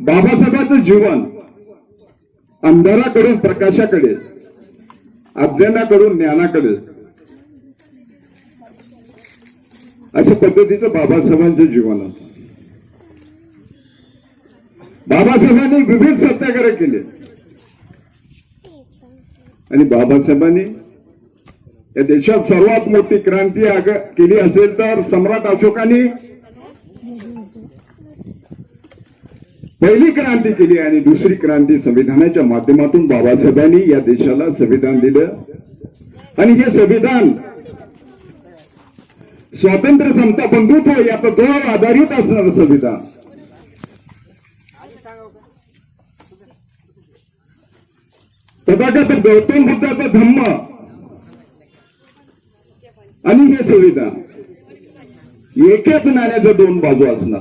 बाबासाहेबांचं जीवन अंधाराकडून प्रकाशाकडे अज्ञानाकडून ज्ञानाकडे. अशा पद्धतीचं बाबासाहेबांचं जीवन होतं. बाबासाहेबांनी विविध सत्याग्रह केले. आणि बाबासाहेबांनी या देशात सर्वात मोठी क्रांती आग- केली असेल तर सम्राट अशोकाने पहिली क्रांती केली आणि दुसरी क्रांती संविधानाच्या माध्यमातून बाबासाहेबांनी या देशाला संविधान दिलं. आणि हे संविधान स्वातंत्र्य समता बंधुत्व या तत्वावर आधारित असणारं संविधान. तथागत गौतम बुद्धाचा धम्म आणि हे संविधान. एकेच नाण्याच्या दोन बाजू असणार.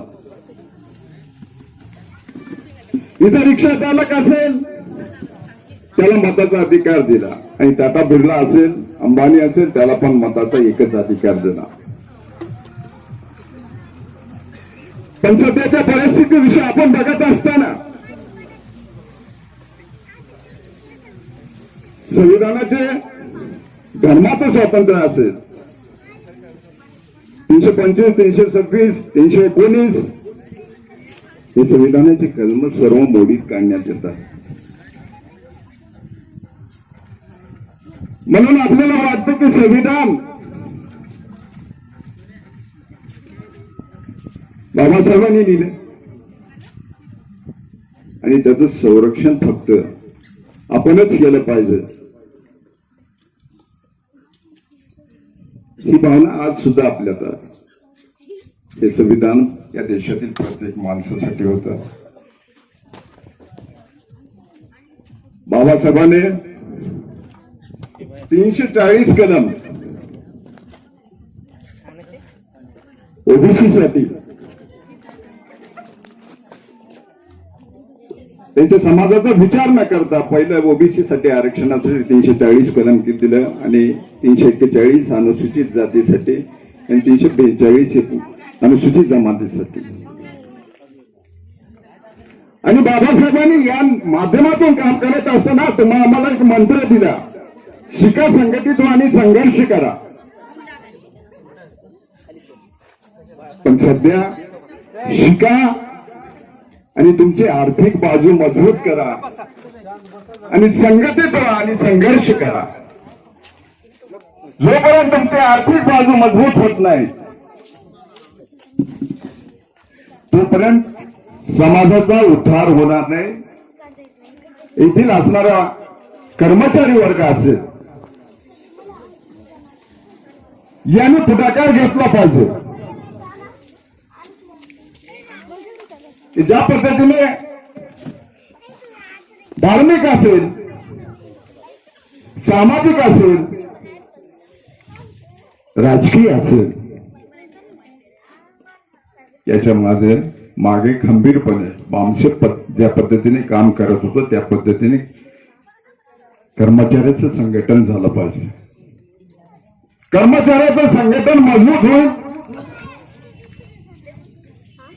इथं रिक्षा चालक असेल त्याला मताचा अधिकार दिला. आणि टाटा बिर्ला असेल अंबानी असेल त्याला पण मताचा एकच अधिकार दिला. पण सध्याच्या परिस्थितीविषयी आपण बघत असताना संविधानाचे धर्माचं स्वातंत्र्य असेल. तीनशे पंचवीस तीनशे सव्वीस तीनशे एकोणीस हे संविधानाचे कलम सर्व मोडीत काढण्यात येतात. म्हणून आपल्याला वाटतं की संविधान बाबासाहेबांनी दिले आणि त्याचं संरक्षण फक्त आपणच केलं पाहिजे. ही भावना आज सुद्धा आपल्यात आहे. हे संविधान या देशातील प्रत्येक माणसासाठी होत. बाबासाहेबांनी तीनशे चाळीस कलम ओबीसी साठी त्यांच्या समाजाचा विचार न करता पहिलं ओबीसी साठी आरक्षणासाठी तीनशे चाळीस कलम दिलं आणि तीनशे एक्केचाळीस अनुसूचित जातीसाठी आणि तीनशे बेचाळीस अनुसूचित जमातीसाठी आणि बाबासाहेबांनी या माध्यमातून काम करत असताना तुम्हाला आम्हाला एक मंत्र दिला. शिका संघटित आणि संघर्ष करा. पण सध्या शिका आणि तुमची आर्थिक बाजू मजबूत करा. आणि संघटित राहा आणि संघर्ष करा. जोपर्यंत तुमची आर्थिक बाजू मजबूत होत नाही तोपर्यंत समाजाचा उद्धार होणार नाही. येथील असणारा कर्मचारी वर्ग असेल याने पुढाकार घेतला पाहिजे. ज्या पद्धतीने धार्मिक असेल सामाजिक असेल राजकीय असेल याच्या मागे मागे खंबीरपणे बामशे ज्या पद्धतीने काम करत होतं त्या पद्धतीने कर्मचाऱ्याचं संघटन झालं पाहिजे. कर्मचाऱ्याचं संघटन मजबूत होईल.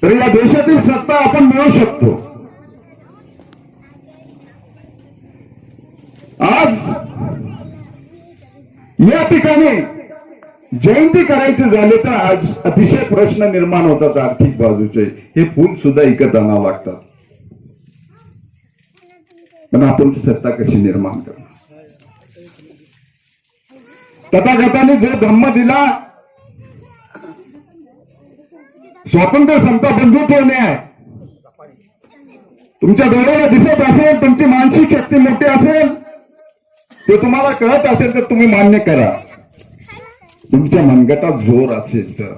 तर या देशातील सत्ता आपण मिळवू शकतो. आज या ठिकाणी जयंती करायची झाले तर आज अतिशय प्रश्न निर्माण होतात आर्थिक बाजूचे. हे फूल सुद्धा इकत आणावं लागतात पण आपण सत्ता कशी निर्माण करणार? तथागताने जो धम्म दिला स्वातंत्र्य समता बंधुत्व न्याय. तुमच्या डोळ्याला दिसत असेल तुमची मानसिक शक्ती मोठी असेल ते तुम्हाला कळत असेल तर तुम्ही मान्य करा. तुमच्या मनगटात जोर असेल तर.